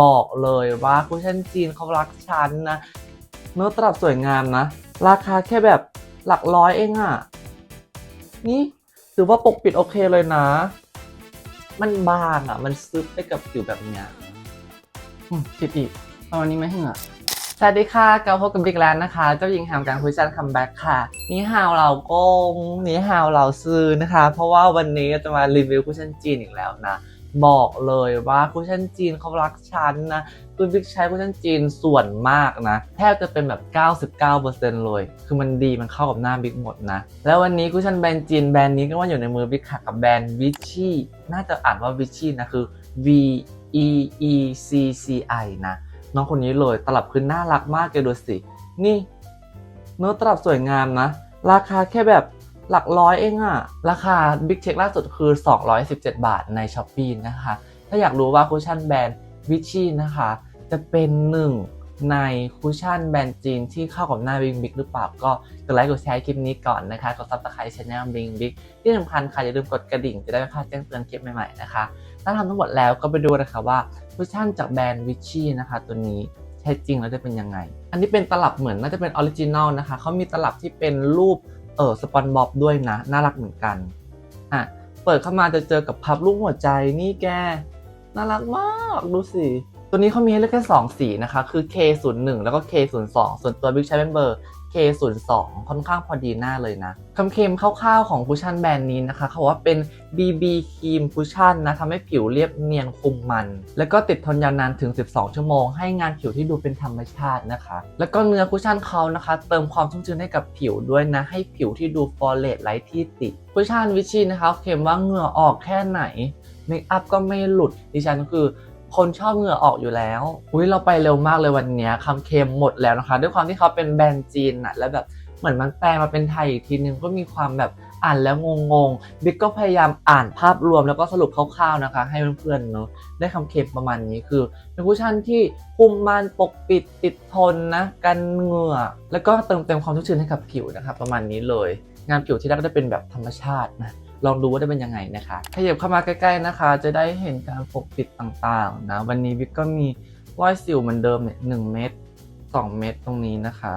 บอกเลยว่าคุชชั่นจีนเขารักฉันนะ เนื้อตลับสวยงามนะ ราคาแค่แบบหลักร้อยเองอะ่ะ นี่ถือว่าปกปิดโอเคเลยนะ มันบางอะ่ะ มันซึบไปกับผิวแบบเนี้ยอืมผิดอีกเอาวันนี้ไม่เหรอสวัสดีค่ะกับมาพบกับบิ๊กแล้วนะคะ เจ้าหญิงแห่งการคุยชันคัมแบ็กค่ะ นี่ฮาวเรากงนี่ฮาวเราซื้อนะคะ เพราะว่าวันนี้จะมารีวิวคุชชั่นจีนอีกแล้วนะ บอกเลยว่าคุชชั่นจีนเขารักฉันนะคือบิ๊กใช้คุชชั่นจีนส่วนมากนะ แทบจะเป็นแบบ 99%เลย คือมันดีมันเข้ากับหน้าบิ๊กหมดนะ แล้ววันนี้คุชชั่นแบรนด์จีนแบรนด์นี้ก็ว่าอยู่ในมือบิ๊กค่ะกับแบรนด์วิชี่น่าจะอ่านว่าวิชี่นะคือ V E E C C I นะ น้องคนนี้เลยตลับคือน่ารักมากแกดูสิ นี่ เนื้อตลับสวยงามนะ ราคาแค่แบบ หลักร้อยเองอะราคาบิ๊กเช็คล่าสุดคือ 217 บาทใน s h อ p e e นะคะ ถ้าอยากรู้ว่าคุชชั่นแบรนด์วิชชี่นะคะ จะเป็นหนึ่งในคุชชั่นแบรนด์จีนที่เข้ากับหน้าบิ๊กบิ๊กหรือเปล่า ก็กดไลค์กดแชร์คลิปนี้ก่อนนะคะ กดซับสไครต์ช anel บิ๊กบิ๊กที่สำคัญค่ะอย่าลืมกดกระดิ่งจะได้ไม่พลาดแจ้งเตือนคลิปใหม่ๆนะคะ ถ้าทำทั้งหมดแล้วก็ไปดูนะคะว่าคุชชั่นจากแบรนด์วิชชี่นะคะ ตัวนี้ใช้จริงแล้วจะเป็นยังไง อันนี้เป็นตลับเหมือนน่าจะเป็นออริจินอลนะคะเขามีตลับที่เป็นรูป เออสปอนบ็อบด้วยนะ น่ารักเหมือนกันอะเปิดเข้ามาจะเจอกับพับลูกหัวใจนี่แก น่ารักมากดูสิ ตัวนี้เขามีให้เลือกแค่ 2 สีนะคะ คือ K01 แล้วก็ K02 ส่วนตัวบิ๊กใช้เป็นเบอร์ K02 ค่อนข้างพอดีหน้าเลยนะคำเคลมคร่าวๆของคุชชั่นแบรนด์นี้นะคะ เขาบอกว่าเป็น BB ครีมคุชชั่นนะทำให้ผิวเรียบเนียนคุมมัน แล้วก็ติดทนยาวนานถึง 12 ชั่วโมง ให้งานผิวที่ดูเป็นธรรมชาตินะคะ แล้วก็เนื้อคุชชั่นเขานะคะ เติมความชุ่มชื้นให้กับผิวด้วยนะ ให้ผิวที่ดูฟอร์เรสไร้ที่ติดคุชชั่นวิชีนะคะเคลมว่าเหงื่อออกแค่ไหนเมคอัพก็ไม่หลุดดิฉันคือ คนชอบเหงื่อออกอยู่แล้ว อุ้ยเราไปเร็วมากเลยวันนี้คำเค็มหมดแล้วนะคะ ด้วยความที่เขาเป็นแบรนด์จีนอะแล้วแบบเหมือนมันแปลมาเป็นไทยอีกทีนึงก็มีความแบบอ่านแล้วงงๆ บิ๊กก็พยายามอ่านภาพรวมแล้วก็สรุปคร่าวๆนะคะ ให้เพื่อนๆเนอะได้คำเค็มประมาณนี้คือเป็นคุชชั่นที่คุมมันปกปิดติดทนนะกันเหงื่อ แล้วก็เติมเต็มความชุ่มชื้นให้กับผิวนะคะประมาณนี้เลย งานผิวที่ได้ก็จะเป็นแบบธรรมชาตินะ ลองดูว่าได้เป็นยังไงนะคะขยับเข้ามาใกล้ๆนะคะ จะได้เห็นการปกปิดต่างๆนะวันนี้วิกก็มีว่ายสิวเหมือนเดิมเนี่ยหนึ่งเม็ดสองเม็ดตรงนี้นะคะ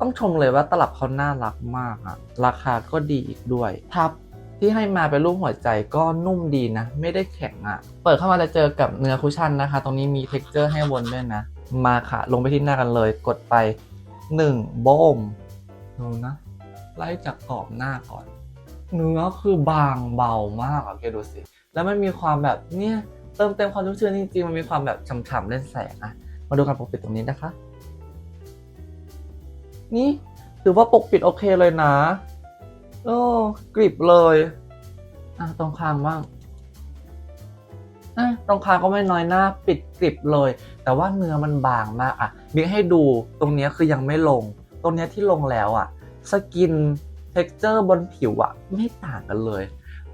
ต้องชมเลยว่าตลับเขาน่ารักมากอะราคาก็ดีอีกด้วยทับที่ให้มาเป็นรูปหัวใจก็นุ่มดีนะ ไม่ได้แข็งอะเปิดเข้ามาจะเจอกับเนื้อคุชชั่นนะคะ ตรงนี้มีเท็กเจอร์ให้วนด้วยนะ มาค่ะ ลงไปที่หน้ากันเลย กดไป1โบมดูนะ ไล่จากกรอบหน้าก่อน เนื้อคือบางเบามากอะแกดูสิ แล้วมันมีความแบบเนี่ยเติมเต็มความชุ่มชื้นจริงๆ มันมีความแบบฉ่ำๆเล่นแสงอะมาดูการปกปิดตรงนี้นะคะ นี่ถือว่าปกปิดโอเคเลยนะโอ้กริบเลยอะตรงคางบ้างอะตรงคางก็ไม่น้อยหน้าปิดกริบเลย แต่ว่าเนื้อมันบางมากอะบิ๊กให้ดูตรงนี้คือยังไม่ลง ตรงนี้ที่ลงแล้วอะ สกิน เท็กเจอร์บนผิวอะไม่ต่างกันเลย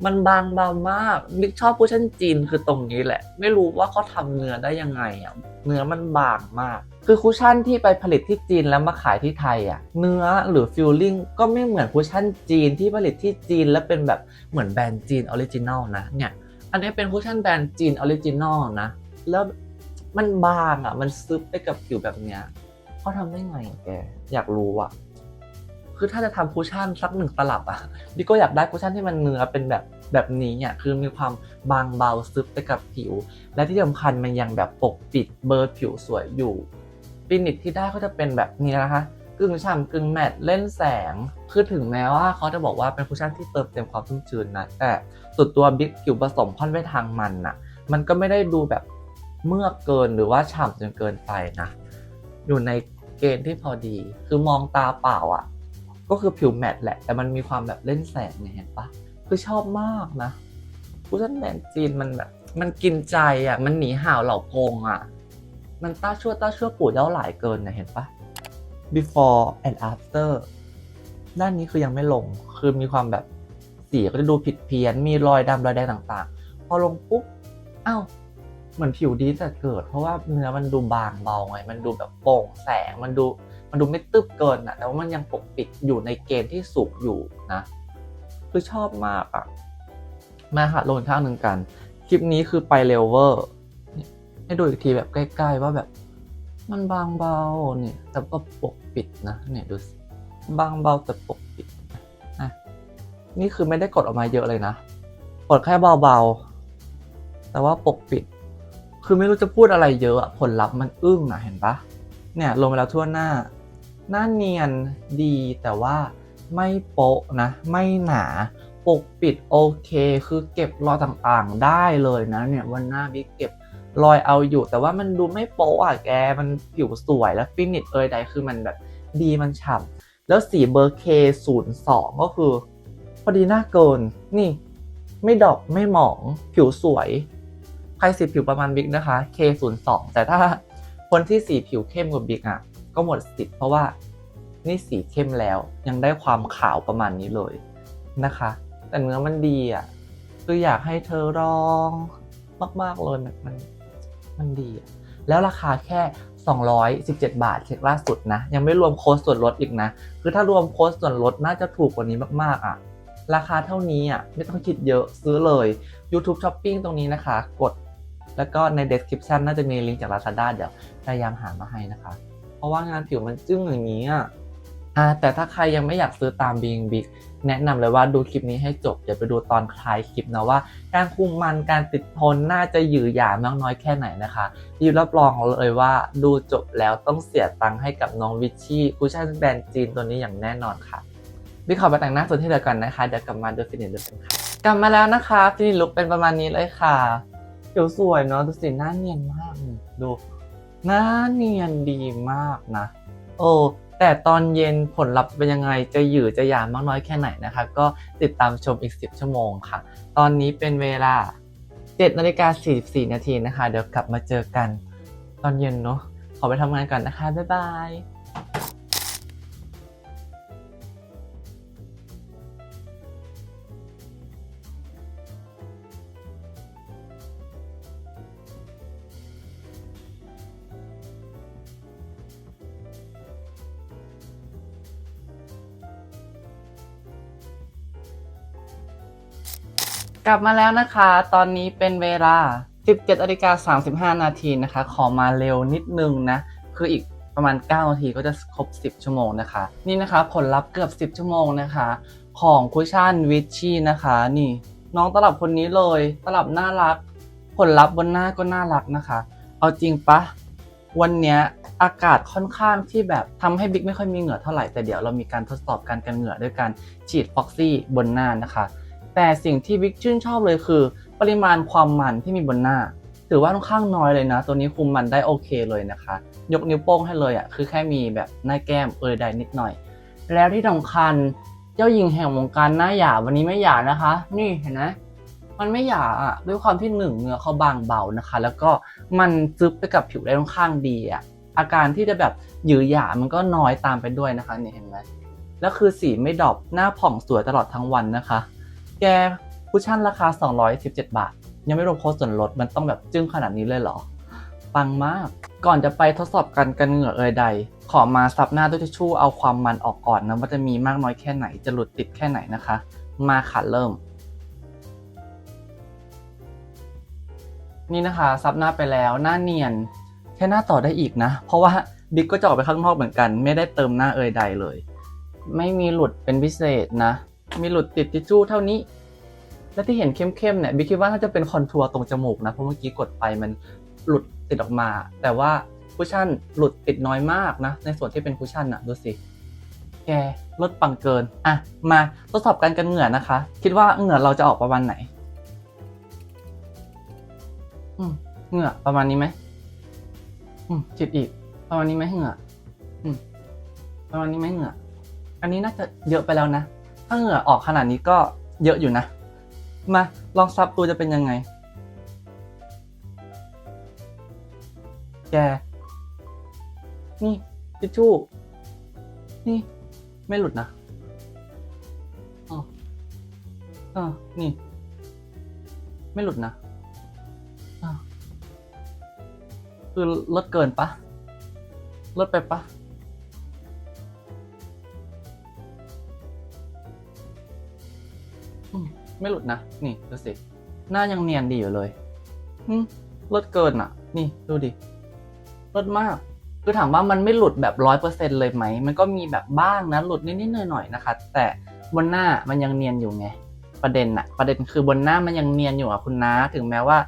มันบางเบามากบิ๊กชอบคุชชั่นจีนคือตรงนี้แหละ ไม่รู้ว่าเขาทำเนื้อได้ยังไงอะเนื้อมันบางมาก คือคุชชั่นที่ไปผลิตที่จีนแล้วมาขายที่ไทยอะเนื้อหรือฟิลลิ่งก็ไม่เหมือนคุชชั่นจีนที่ผลิตที่จีนแล้วเป็นแบบเหมือนแบรนด์จีนออริจินอลนะเนี่ยอันนี้เป็นคุชชั่นแบรนด์จีนออริจินอลนะ แล้วมันบางอะมันซึบไปกับผิวแบบเนี้ยเขาทำได้ไงแก อยากรู้อะ คือถ้าจะทำคุชชั่นสักหนึ่งตลับอะดิโก้อยากได้คุชชั่นที่มันเนื้อเป็นแบบแบบนี้เนี่ยคือมีความบางเบาซึบไปกับผิว และที่สำคัญมันยังแบบปกปิดเบอร์ผิวสวยอยู่ฟินิชที่ได้ก็จะเป็นแบบนี้นะคะกึ่งฉ่ำกึ่งแมตต์เล่นแสง คือถึงแม้ว่าเขาจะบอกว่าเป็นคุชชั่นที่เติมเต็มความชุ่มชื้นนะแต่ส่วนตัวบิ๊กผิวผสมค่อนไปทางมันนะมันก็ไม่ได้ดูแบบเมื่อเกินหรือว่าฉ่ำจนเกินไปนะ อยู่ในเกณฑ์ที่พอดี คือมองตาเปล่าอะ ก็คือผิวแมตต์แหละ แต่มันมีความแบบเล่นแสงไงเห็นปะคือชอบมากนะคุชชั่นแบรนด์จีนมันแบบ มันกินใจอะ มันหนีห่าวเหล่ากงอะ มันต้าชั่วต้าชั่วปู่เย้าหลายเกินนะเห็นปะ before and after ด้านนี้คือยังไม่ลง คือมีความแบบสีก็จะดูผิดเพี้ยน มีรอยดำรอยแดงต่างๆ พอลงปุ๊บอ้าวเหมือนผิวดีแต่เกิด เพราะว่าเนื้อมันดูบางเบาไง มันดูแบบโปร่งแสง มันดู มันดูไม่ตึบเกินอะแต่ว่ามันยังปกปิดอยู่ในเกณฑ์ที่สูงอยู่นะ คือชอบมากอะมาค่ะลงข้างหนึ่งกัน คลิปนี้คือไปเร็วเวอร์ให้ดูอีกทีแบบใกล้ๆว่าแบบ มันบางเบาเนี่ยแต่ก็ปกปิดนะเนี่ยดูสิบางเบาแต่ปกปิดอะนี่คือไม่ได้กดออกมาเยอะเลยนะกดแค่เบาๆ แต่ว่าปกปิด คือไม่รู้จะพูดอะไรเยอะอะผลลัพธ์มันอึ้งอะเห็นปะเนี่ยลงไปแล้วทั่วหน้า หน้าเนียนดีแต่ว่าไม่โป๊ะนะ ไม่หนาปกปิดโอเค คือเก็บรอยต่างๆได้เลยนะเนี่ยวันหน้าบิ๊กเก็บรอยเอาอยู่ แต่ว่ามันดูไม่โป๊ะอะแกมันผิวสวยแล้วฟินิชเอยใดคือมันแบบดีมันฉ่ำแล้วสีเบอร์เคศูนย์สองก็คือ พอดีหน้าเกินนี่ไม่ดอกไม่หมองผิวสวย ใครสีผิวประมาณบิ๊กนะคะ K02 แต่ถ้าคนที่สีผิวเข้มกว่าบิ๊กอะ ก็หมดสิทธิ์เพราะว่านี่สีเข้มแล้วยังได้ความขาวประมาณนี้เลยนะคะ แต่เนื้อมันดีอะคืออยากให้เธอลองมาก ๆ เลยมันมันดีอะแล้วราคาแค่ 217 บาทเช็คล่าสุดนะ ยังไม่รวมโค้ดส่วนลดอีกนะ คือถ้ารวมโค้ดส่วนลดน่าจะถูกกว่านี้มากๆอะ ราคาเท่านี้อะไม่ต้องคิดเยอะซื้อเลย YouTube Shopping ตรงนี้นะคะ กด แล้วก็ใน description น่าจะมีลิงก์จาก Lazada เดี๋ยวพยายามหามาให้นะคะ เพราะว่างานผิวมันจึ้งอย่างนี้อะอ่าแต่ถ้าใครยังไม่อยากซื้อตาม Being Big แนะนำเลยว่าดูคลิปนี้ให้จบเดี๋ยวไปดูตอนคลายคลิปนะว่า การคุมมันการติดทนน่าจะหยือหยามากน้อยแค่ไหนนะคะยีรับรองเลยว่าดูจบแล้วต้องเสียตังค์ให้กับน้องวิชชี่คุชชั่นแบรนด์จีนตัวนี้อย่างแน่นอนค่ะบิ๊กขอไปแต่งหน้าส่วนที่เหลือก่อนนะคะเดี๋ยวกลับมาดูฟินิชดูกันค่ะกลับมาแล้วนะคะฟินิชลุคเป็นประมาณนี้เลยค่ะผิวสวยเนาะดูสิหน้าเนียนมากดู หน้าเนียนดีมากนะ โอ้แต่ตอนเย็นผลลัพธ์เป็นยังไงจะหยืดจะยามมากน้อยแค่ไหนนะคะ ก็ติดตามชมอีก 10 ชั่วโมงค่ะ ตอนนี้เป็นเวลา7นาฬิกา44 นาทีนะคะ เดี๋ยวกลับมาเจอกัน ตอนเย็นเนาะขอไปทำงานก่อนนะคะ บ๊ายบาย กลับมาแล้วนะคะ ตอนนี้เป็นเวลา 17นาฬิกา35 นาทีนะคะ ขอมาเร็วนิดนึงนะ คืออีกประมาณ 9 นาทีก็จะครบ 10 ชั่วโมงนะคะ นี่นะคะผลลัพธ์เกือบ 10 ชั่วโมงนะคะ ของคุชชั่นวิชชี่นะคะ นี่น้องตลับคนนี้เลย ตลับน่ารัก ผลลัพธ์บนหน้าก็น่ารักนะคะ เอาจริงปะวันเนี้ยอากาศค่อนข้างที่แบบทำให้บิ๊กไม่ค่อยมีเหงื่อเท่าไหร่แต่เดี๋ยวเรามีการทดสอบการกันเหงื่อด้วยการฉีดฟ็อกซี่บนหน้านะคะ แต่สิ่งที่บิ๊กชื่นชอบเลยคือ ปริมาณความมันที่มีบนหน้า ถือว่าค่อนข้างน้อยเลยนะ ตัวนี้คุมมันได้โอเคเลยนะคะ ยกนิ้วโป้งให้เลยอะคือแค่มีแบบหน้าแก้มเอยใดนิดหน่อย แล้วที่สำคัญเจ้าหญิงแห่งวงการหน้าหยาวันนี้ไม่หยานะคะ นี่เห็นไหมมันไม่หยาอะด้วยความที่หนึ่งเนื้อเขาบางเบานะคะ แล้วก็มันซึบไปกับผิวได้ค่อนข้างดีอะอาการที่จะแบบหยือหยามันก็น้อยตามไปด้วยนะคะนี่เห็นไหมแล้วคือสีไม่ดรอปหน้าผ่องสวยตลอดทั้งวันนะคะ แกคุชชั่นราคา 217 บาท ยังไม่รวมโค้ดส่วนลดมันต้องแบบจึ้งขนาดนี้เลยเหรอ ปังมาก ก่อนจะไปทดสอบกันกันเหงื่อเอยใด ขอมาซับหน้าด้วยทิชชู่เอาความมันออกก่อนนะว่าจะมีมากน้อยแค่ไหนจะหลุดติดแค่ไหนนะคะ มาค่ะเริ่ม นี่นะคะซับหน้าไปแล้วหน้าเนียนแค่หน้าต่อได้อีกนะ เพราะว่าบิ๊กก็จะออกไปข้างนอกเหมือนกัน ไม่ได้เติมหน้าเอยใดเลย ไม่มีหลุดเป็นพิเศษนะ มีหลุดติดทิชชู่เท่านี้ และที่เห็นเข้มๆเนี่ยบิ๊กคิดว่าน่าจะเป็นคอนทัวร์ตรงจมูกนะ เพราะเมื่อกี้กดไปมันหลุดติดออกมา แต่ว่าคุชชั่นหลุดติดน้อยมากนะ ในส่วนที่เป็นคุชชั่นอะดูสิแกลดปังเกิน อะ มาทดสอบกันกันเหงื่อนะคะ คิดว่าเหงื่อเราจะออกประมาณไหน อืมเหงื่อประมาณนี้ไหมอืมจิตอีก ประมาณนี้ไหมเหงื่อ อืมประมาณนี้ไหมเหงื่อ อันนี้น่าจะเยอะไปแล้วนะ เหงื่อออกขนาดนี้ก็เยอะอยู่นะ มาลองซับตัวจะเป็นยังไง แก นี่ทิชชู่ นี่ไม่หลุดนะอ๋อเออนี่ ไม่หลุดนะอ่าคือลดเกินปะลดไปปะ อืมไม่หลุดนะ นี่ดูสิ หน้ายังเนียนดีอยู่เลยอืมลดเกินอะ นี่ดูดิลดมาก คือถามว่ามันไม่หลุดแบบร้อยเปอร์เซ็นเลยไหม มันก็มีแบบบ้างนะ หลุดนิดๆหน่อยๆนะคะ แต่บนหน้ามันยังเนียนอยู่ไง ประเด็นอะประเด็นคือบนหน้ามันยังเนียนอยู่อะคุณนะ ถึงแม้ว่า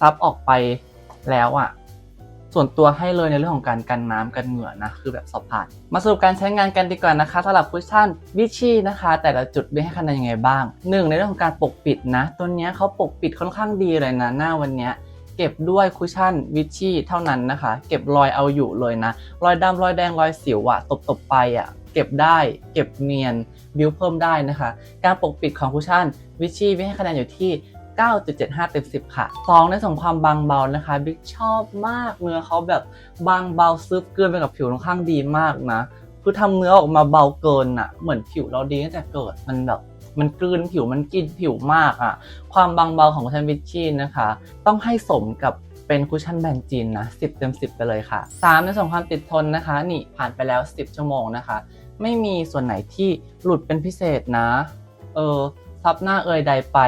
ซับออกไปแล้วอะ ส่วนตัวให้เลยในเรื่องของการกันน้ำกันเหงื่อนะคือแบบสอบผ่าน มาสรุปการใช้งานกันดีกว่านะคะสำหรับคุชชั่นวิชี่นะคะ แต่ละจุดม่ให้คะแนนยังไงบ้างหนึ่งในเรื่องของการปกปิดนะ ตัวนี้เขาปกปิดค่อนข้างดีเลยนะหน้าวันนี้เก็บด้วยคุชชั่นวิชี่เท่านั้นนะคะ เก็บรอยเอาอยู่เลยนะ รอยดำรอยแดงรอยสิวอะตบๆไปอะเก็บได้ เก็บเนียนบิวเพิ่มได้นะคะ การปกปิดของคุชชั่นวิชชี่วิให้คะแนนอยู่ที่ 9.75 เต็ม 10 ค่ะสองในส่วนของความบางเบานะคะบิ๊กชอบมากเนื้อเขาแบบบางเบาซึบเกินไปกับผิวค่อนข้างดีมากนะ คือทำเนื้อออกมาเบาเกินอะเหมือนผิวเราดีตั้งแต่เกิดมันแบบมันกลืนผิวมันกินผิวมากอะความบางเบาของคุชชั่นวิชชี่นะคะ ต้องให้สมกับเป็นคุชชั่นแบนจีนนะ 10 เต็ม 10 ไปเลยค่ะ 3 ในส่วนของความติดทนนะคะ นี่ผ่านไปแล้ว 10 ชั่วโมงนะคะ ไม่มีส่วนไหนที่หลุดเป็นพิเศษนะ เออซับหน้าเอยใดไป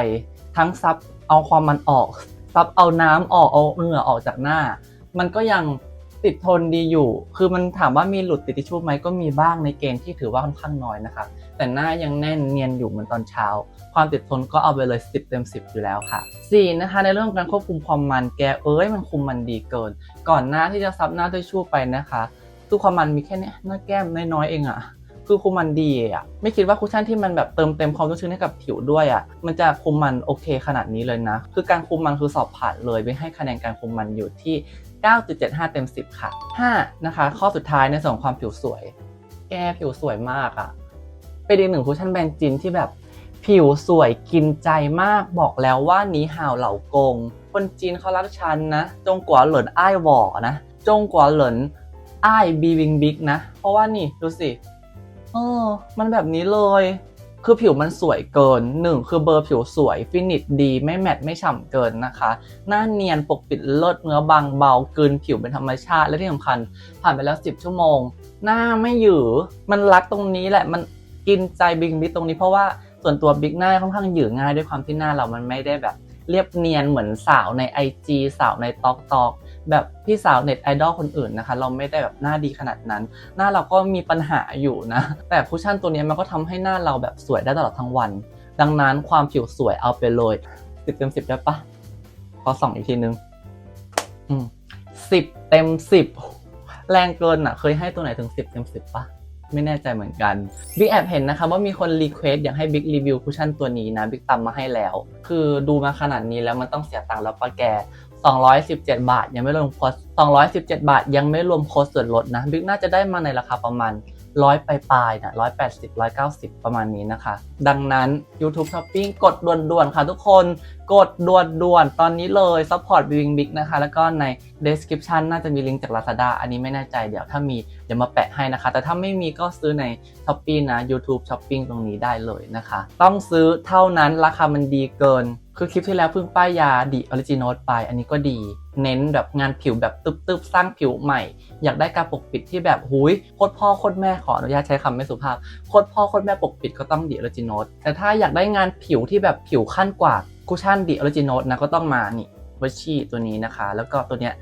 ทั้งซับเอาความมันออกซับเอาน้ำออกเอาเหงื่อออกจากหน้า มันก็ยังติดทนดีอยู่ คือมันถามว่ามีหลุดติดทิชชู่ไหมก็มีบ้างในเกณฑ์ที่ถือว่าค่อนข้างน้อยนะคะแต่หน้ายังแน่นเนียนอยู่เหมือนตอนเช้า ความติดทนก็เอาไปเลย 10 เต็ม 10 อยู่แล้วค่ะ4นะคะ ในเรื่องของการควบคุมความมันแกเอ้ยมันคุมมันดีเกิน ก่อนหน้าที่จะซับหน้าด้วยชู่ไปนะคะคือความมันมีแค่นี้หน้าแก้มน้อยๆเองอะ คือคุมมันดีอะไม่คิดว่าคุชชั่นที่มันแบบเติมเต็มความชุ่มชื้นให้กับผิวด้วยอะมันจะคุมมันโอเคขนาดนี้เลยนะ คือการคุมมันคือสอบผ่านเลยไม่ให้คะแนนการคุมมันอยู่ที่ 9.75 เต็ม 10 ค่ะ 5 นะคะ ข้อสุดท้ายในส่วนของความผิวสวย แกผิวสวยมากอะเป็นอีกหนึ่งคุชชั่นแบรนด์จีนที่แบบผิวสวยกินใจมากบอกแล้วว่านี้ห่าวเหล่ากง คนจีนเขารักฉันนะ จงกว่าเหลินอ้ายหวอนะ จงกว่าเหลินอ้ายบีวิงบิ๊กนะ เพราะว่านี่ดูสิ เออ มันแบบนี้เลย คือผิวมันสวยเกินหนึ่งคือเบอร์ผิวสวย ฟินิชดีไม่แมตต์ไม่ฉ่ำเกินนะคะ หน้าเนียนปกปิดเลิศเนื้อบางเบาเกลืนผิวเป็นธรรมชาติและที่สำคัญ ผ่านไปแล้ว 10 ชั่วโมง หน้าไม่หยือมันรักตรงนี้แหละมันกินใจบิ๊กบิ๊กตรงนี้เพราะว่าส่วนตัวบิ๊กหน้าค่อนข้างหยือง่ายด้วยความที่หน้าเรามันไม่ได้แบบ เรียบเนียนเหมือนสาวใน IG สาวในตอกตอก แบบพี่สาวเน็ตไอดอลคนอื่นนะคะ เราไม่ได้แบบหน้าดีขนาดนั้น หน้าเราก็มีปัญหาอยู่นะ แต่คุชชั่นตัวนี้มันก็ทำให้หน้าเราแบบสวยได้ตลอดทั้งวัน ดังนั้นความผิวสวยเอาไปเลยสิบเต็มสิบได้ปะขอส่องอีกทีนึงสิบเต็มสิบแรงเกินอะ เคยให้ตัวไหนถึงสิบเต็มสิบปะไม่แน่ใจเหมือนกันบิ๊กแอบเห็นนะคะว่ามีคนรีเควสอยากให้บิ๊กรีวิวคุชชั่นตัวนี้นะบิ๊กตามมาให้แล้ว คือดูมาขนาดนี้แล้วมันต้องเสียตังค์แล้วปะแก 217 บาท ยังไม่รวมโค้ด217 บาท ยังไม่รวมโค้ดส่วนลดนะบิ๊กน่าจะได้มาในราคาประมาณร้อยปลายๆนะร้อยแปดสิบร้อยเก้าสิบประมาณนี้นะคะ ดังนั้น YouTube Shopping กดด่วนๆ ค่ะทุกคน กดด่วนๆ ตอนนี้เลย Support b i n g Big นะคะ แล้วก็ใน Description น่าจะมีลิงก์จาก Lazada อันนี้ไม่แน่ใจเดี๋ยวถ้ามีเดี๋ยวมาแปะให้นะคะ แต่ถ้าไม่มีก็ซื้อใน Shopee นะ YouTube Shopping ตรงนี้ได้เลยนะคะ ต้องซื้อเท่านั้นราคามันดีเกิน คือคลิปที่แล้วเพิ่งป้ายยาดีออริจินอลไป อันนี้ก็ดี เน้นแบบงานผิวแบบตึบๆ สร้างผิวใหม่ อยากได้การปกปิดที่แบบหุยโคตรพ่อโคตรแม่ขออนุญาตใช้คำไม่สุภาพโคตรพ่อโคตรแม่ปกปิดก็ต้องดีออริจินอลแต่ถ้าอยากได้งานผิวที่แบบผิวขั้นกว่าคุชชั่นดีออริจินอลนะก็ต้องมานี่วัชชีตัวนี้นะคะ แล้วก็ตัวเนี้ย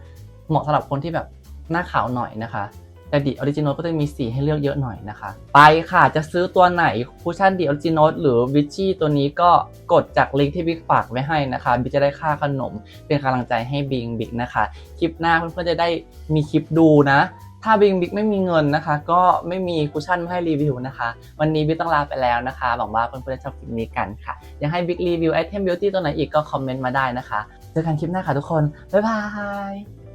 เหมาะสำหรับคนที่แบบหน้าขาวหน่อยนะคะ แต่ดีออริจินอลก็จะมีสีให้เลือกเยอะหน่อยนะคะ ไปค่ะจะซื้อตัวไหนคุชชั่นดีออริจินอลหรือวิชชี่ตัวนี้ก็กดจากลิงก์ที่บิ๊กฝากไว้ให้นะคะบิ๊กจะได้ค่าขนม เป็นกำลังใจให้บิงบิ๊กนะคะ คลิปหน้าเพื่อนๆจะได้มีคลิปดูนะ ถ้าบิงบิ๊กไม่มีเงินนะคะ ก็ไม่มีคุชชั่นมาให้รีวิวนะคะ วันนี้บิ๊กต้องลาไปแล้วนะคะหวังว่าเพื่อนๆจะชอบคลิปนี้กันค่ะอยากให้บิ๊กรีวิวไอเทมบิวตี้ตัวไหนอีกก็คอมเมนต์มาได้นะคะเจอกันคลิปหน้าค่ะทุกคนบ๊ายบาย